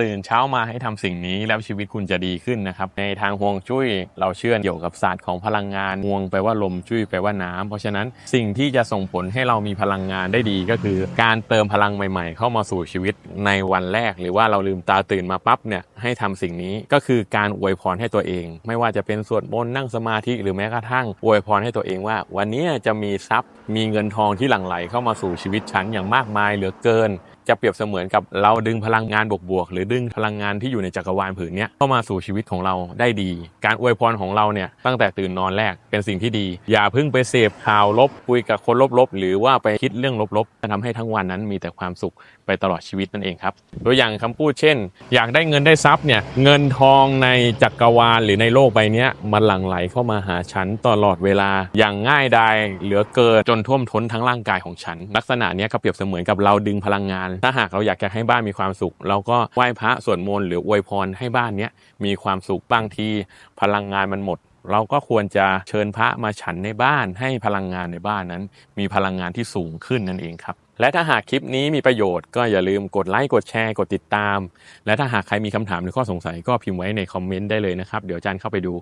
ตื่นเช้ามาให้ทำสิ่งนี้แล้วชีวิตคุณจะดีขึ้นนะครับ ในทางฮวงจุ้ยเราเชื่อเกี่ยวกับศาสตร์ของพลังงานฮวงแปลว่าลมจุ้ยแปลว่าน้ำเพราะฉะนั้นสิ่งที่จะส่งผลให้เรามีพลังงานได้ดีก็คือ การเติมพลังใหม่ ๆ เข้ามาสู่ชีวิตในวันแรก หรือว่าเราลืมตาตื่นมาปั๊บเนี่ยให้ทำสิ่งนี้ก็คือการอวยพรให้ตัวเอง ไม่ว่าจะเป็นสวดมนต์นั่งสมาธิหรือแม้กระทั่งอวยพรให้ตัวเองว่า วันนี้จะมีทรัพย์มีเงินทองที่หลั่งไหลเข้ามาสู่ชีวิตฉันอย่างมากมายเหลือเกินจะเปรียบเสมือนกับเราดึงพลังงานบวกๆหรือดึงพลังงานที่อยู่ในจักรวาลผืนนี้เข้ามาสู่ชีวิตของเราได้ดี การอวยพรของเราเนี่ยตั้งแต่ตื่นนอนแรกเป็นสิ่งที่ดี อย่าเพิ่งไปเสพข่าวลบคุยกับคนลบๆ หรือว่าไปคิดเรื่องลบๆจะทำให้ทั้งวันนั้นมีแต่ความสุขไปตลอดชีวิตนั่นเองครับตัวอย่างคำพูดเช่น อยากได้เงินได้ทรัพย์เนี่ยเงินทองในจักรวาลหรือในโลกใบนี้มันหลั่งไหลเข้ามาหาฉันตลอดเวลาอย่างง่ายดายเหลือเกินจนท่วมท้นทั้งร่างกายของฉัน ลักษณะเนี้ยก็เปรียบเสมือนกับเราดึงพลังงานถ้าหากเราอยากจะให้บ้านมีความสุข เราก็ไหว้พระสวดมนต์หรืออวยพรให้บ้านเนี้ยมีความสุขบางทีพลังงานมันหมด เราก็ควรจะเชิญพระมาฉันในบ้าน ให้พลังงานในบ้านนั้น มีพลังงานที่สูงขึ้นนั่นเองครับและถ้าหากคลิปนี้มีประโยชน์ก็อย่าลืมกดไลค์กดแชร์กดติดตาม และถ้าหากใครมีคำถามหรือข้อสงสัยก็พิมพ์ไว้ในคอมเมนต์ได้เลยนะครับ เดี๋ยวอาจารย์เข้าไปดู